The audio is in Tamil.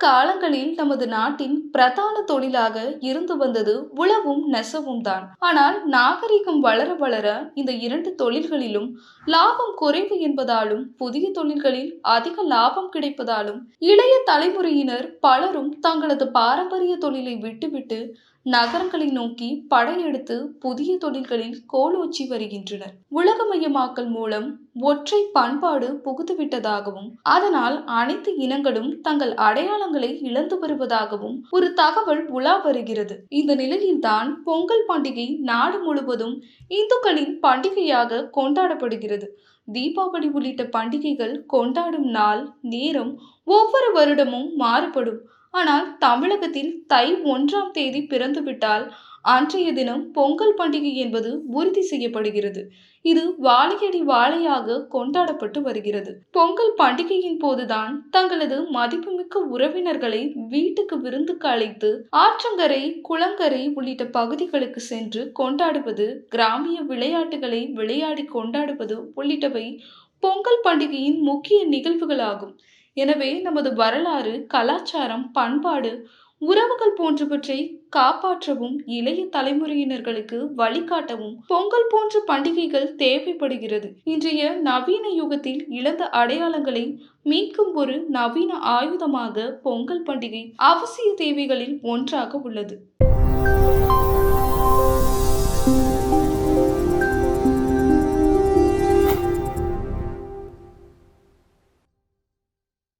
காலங்களில் நமது நாட்டின் பிரதான தொழிலாக இருந்து வந்தது உழவும் நெசவும் தான். ஆனால் நாகரிகம் வளர வளர இந்த இரண்டு தொழில்களிலும் லாபம் குறைவு என்பதாலும் புதிய தொழில்களில் அதிக லாபம் கிடைப்பதாலும் இளைய தலைமுறையினர் பலரும் தங்களது பாரம்பரிய தொழிலை விட்டுவிட்டு நகரங்களை நோக்கி படையெடுத்து புதிய தொழில்களில் கோலோச்சி வருகின்றனர். உலகமயமாக்கல் மூலம் ஒற்றை பண்பாடு புகுந்துவிட்டதாகவும் அதனால் அனைத்து இனங்களும் தங்கள் அடையாளங்களை இழந்து வருவதாகவும் ஒரு தகவல் உலா வருகிறது. இந்த நிலையில்தான் பொங்கல் பண்டிகை நாடு முழுவதும் இந்துக்களின் பண்டிகையாக கொண்டாடப்படுகிறது. தீபாவளி உள்ளிட்ட பண்டிகைகள் கொண்டாடும் நாள் நேரம் ஒவ்வொரு வருடமும் மாறுபடும். ஆனால் தமிழகத்தில் தை ஒன்றாம் தேதி பிறந்துவிட்டால் அன்றைய தினம் பொங்கல் பண்டிகை என்பது உறுதி செய்யப்படுகிறது. இது வாழையடி வாழையாக கொண்டாடப்பட்டு வருகிறது. பொங்கல் பண்டிகையின் போதுதான் தங்களது மதிப்புமிக்க உறவினர்களை வீட்டுக்கு விருந்துக்கு அழைத்து ஆற்றங்கரை குளங்கரை உள்ளிட்ட பகுதிகளுக்கு சென்று கொண்டாடுவது கிராமிய விளையாட்டுகளை விளையாடி கொண்டாடுவது உள்ளிட்டவை பொங்கல் பண்டிகையின் முக்கிய நிகழ்வுகளாகும். எனவே நமது வரலாறு கலாச்சாரம் பண்பாடு உறவுகள் போன்றவற்றை காப்பாற்றவும் இளைய தலைமுறையினர்களுக்கு வழிகாட்டவும் பொங்கல் போன்ற பண்டிகைகள் தேவைப்படுகிறது. இன்றைய நவீன யுகத்தில் இழந்த அடையாளங்களை மீட்கும் ஒரு நவீன ஆயுதமாக பொங்கல் பண்டிகை அவசிய தேவைகளில் ஒன்றாக உள்ளது.